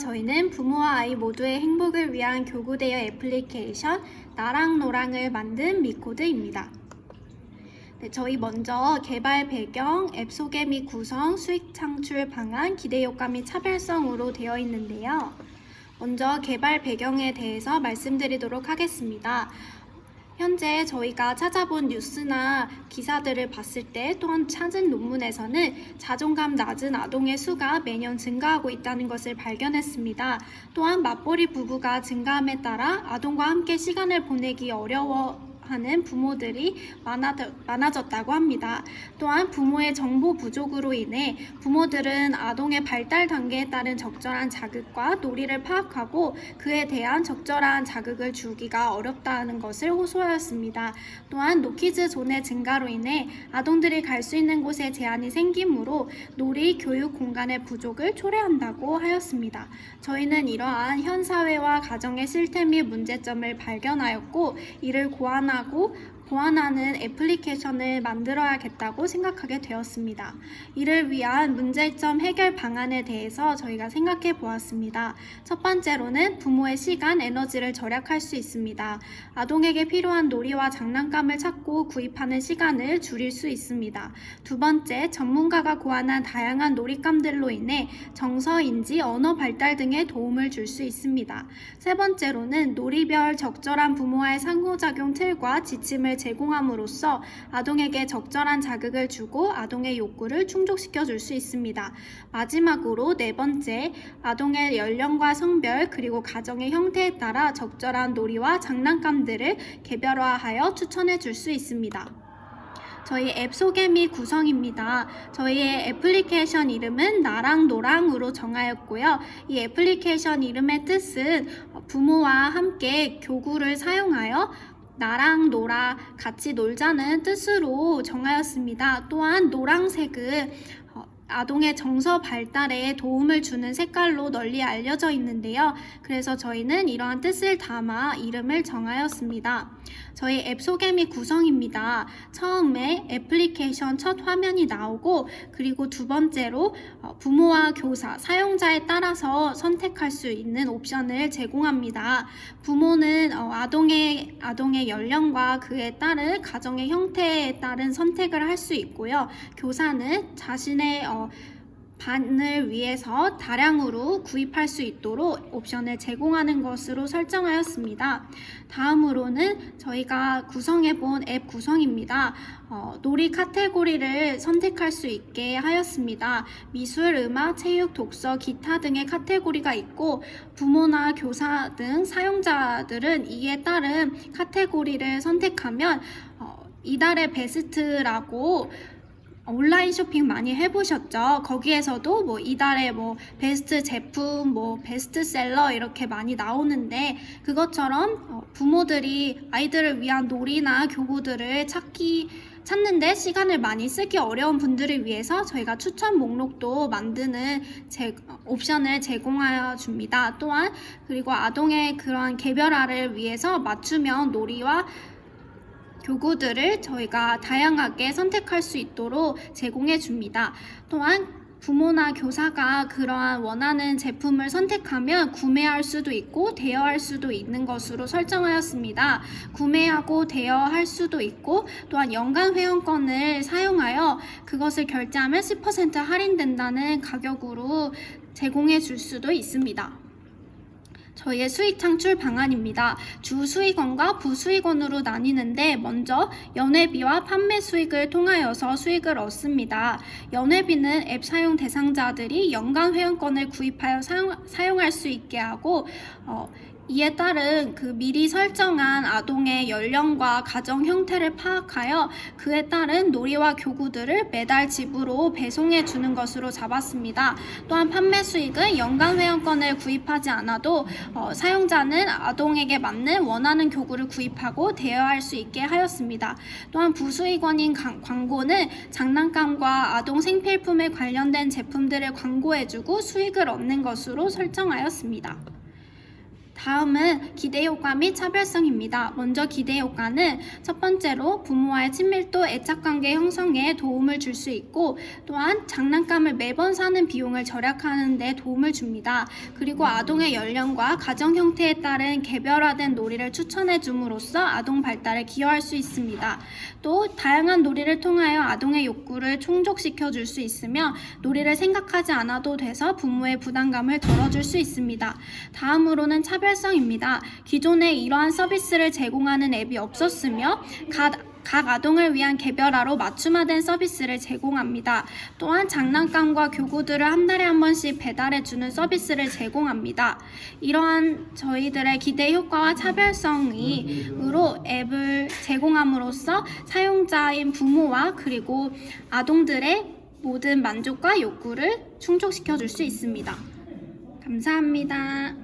저희는 부모와 아이 모두의 행복을 위한 교구 대여 애플리케이션 나랑 노랑을 만든 미코드입니다. 네, 저희 먼저 개발 배경, 앱 소개 및 구성, 수익 창출 방안, 기대 효과 및 차별성으로 되어 있는데요. 먼저 개발 배경에 대해서 말씀드리도록 하겠습니다. 현재 저희가 찾아본 뉴스나 기사들을 봤을 때 또한 찾은 논문에서는 자존감 낮은 아동의 수가 매년 증가하고 있다는 것을 발견했습니다. 또한 맞벌이 부부가 증가함에 따라 아동과 함께 시간을 보내기 어려워 하는 부모들이 많아, 많아졌다고 합니다. 또한 부모의 정보 부족으로 인해 부모들은 아동의 발달 단계에 따른 적절한 자극과 놀이를 파악하고 그에 대한 적절한 자극을 주기가 어렵다는 것을 호소하였습니다. 또한 노키즈 존의 증가로 인해 아동들이 갈 수 있는 곳에 제한이 생기므로 놀이 교육 공간의 부족을 초래한다고 하였습니다. 저희는 이러한 현 사회와 가정의 실태 및 문제점을 발견하였고 이를 고안하고 మాకు 보완하는 애플리케이션을 만들어야겠다고 생각하게 되었습니다. 이를 위한 문제점 해결 방안에 대해서 저희가 생각해 보았습니다. 첫 번째로는 부모의 시간, 에너지를 절약할 수 있습니다. 아동에게 필요한 놀이와 장난감을 찾고 구입하는 시간을 줄일 수 있습니다. 두 번째, 전문가가 고안한 다양한 놀잇감들로 인해 정서, 인지, 언어 발달 등에 도움을 줄 수 있습니다. 세 번째로는 놀이별 적절한 부모와의 상호작용 틀과 지침을 제공함으로써 아동에게 적절한 자극을 주고 아동의 욕구를 충족시켜 줄 수 있습니다. 마지막으로 네 번째, 아동의 연령과 성별 그리고 가정의 형태에 따라 적절한 놀이와 장난감들을 개별화하여 추천해 줄 수 있습니다. 저희 앱 소개 및 구성입니다. 저희의 애플리케이션 이름은 나랑 노랑으로 정하였고요. 이 애플리케이션 이름의 뜻은 부모와 함께 교구를 사용하여 나랑 놀아 같이 놀자는 뜻으로 정하였습니다. 또한 노랑색은 어, 아동의 정서 발달에 도움을 주는 색깔로 널리 알려져 있는데요. 그래서 저희는 이러한 뜻을 담아 이름을 정하였습니다. 저희 앱 소개 및 구성입니다. 처음에 애플리케이션 첫 화면이 나오고 그리고 두 번째로 어, 부모와 교사, 사용자에 따라서 선택할 수 있는 옵션을 제공합니다. 부모는 어, 아동의 아동의 연령과 그에 따른 가정의 형태에 따른 선택을 할 수 있고요. 교사는 자신의 어, 반을 위해서 다량으로 구입할 수 있도록 옵션을 제공하는 것으로 설정하였습니다. 다음으로는 저희가 구성해 본 앱 구성입니다. 어, 놀이 카테고리를 선택할 수 있게 하였습니다. 미술, 음악, 체육, 독서, 기타 등의 카테고리가 있고 부모나 교사 등 사용자들은 이에 따른 카테고리를 선택하면 어, 이달의 베스트라고 온라인 쇼핑 많이 해보셨죠? 거기에서도 뭐 이달에 뭐 베스트 제품, 뭐 베스트셀러 이렇게 많이 나오는데 그것처럼 어, 부모들이 아이들을 위한 놀이나 교구들을 찾기 찾는데 시간을 많이 쓰기 어려운 분들을 위해서 저희가 추천 목록도 만드는 제, 옵션을 제공하여 줍니다. 또한 그리고 아동의 그러한 개별화를 위해서 맞춤형 놀이와 교구들을 저희가 다양하게 선택할 수 있도록 제공해 줍니다. 또한 부모나 교사가 그러한 원하는 제품을 선택하면 구매할 수도 있고 대여할 수도 있는 것으로 설정하였습니다. 구매하고 대여할 수도 있고 또한 연간 회원권을 사용하여 그것을 결제하면 10% 할인된다는 가격으로 제공해 줄 수도 있습니다. 저희의 수익 창출 방안입니다. 주 수익원과 부수익원으로 나뉘는데 먼저 연회비와 판매 수익을 통하여서 수익을 얻습니다. 연회비는 앱 사용 대상자들이 연간 회원권을 구입하여 사용, 사용할 수 있게 하고 어, 이에 따른 그 미리 설정한 아동의 연령과 가정 형태를 파악하여 그에 따른 놀이와 교구들을 매달 집으로 배송해 주는 것으로 잡았습니다. 또한 판매 수익은 연간 회원권을 구입하지 않아도 어, 사용자는 아동에게 맞는 원하는 교구를 구입하고 대여할 수 있게 하였습니다. 또한 부수익원인 강- 광고는 장난감과 아동 생필품에 관련된 제품들을 광고해주고 수익을 얻는 것으로 설정하였습니다. 다음은 기대 효과 및 차별성입니다. 먼저 기대 효과는 첫 번째로 부모와의 친밀도, 애착 관계 형성에 도움을 줄 수 있고 또한 장난감을 매번 사는 비용을 절약하는 데 도움을 줍니다. 그리고 아동의 연령과 가정 형태에 따른 개별화된 놀이를 추천해 줌으로써 아동 발달에 기여할 수 있습니다. 또 다양한 놀이를 통하여 아동의 욕구를 충족시켜 줄 수 있으며 놀이를 생각하지 않아도 돼서 부모의 부담감을 덜어줄 수 있습니다. 다음으로는 차별 성입니다. 기존에 이러한 서비스를 제공하는 앱이 없었으며 각각 아동을 위한 개별화로 맞춤화된 서비스를 제공합니다. 또한 장난감과 교구들을 한 달에 한 번씩 배달해주는 서비스를 제공합니다. 이러한 저희들의 기대 효과와 차별성이으로 앱을 제공함으로써 사용자인 부모와 그리고 아동들의 모든 만족과 욕구를 충족시켜 줄 수 있습니다. 감사합니다.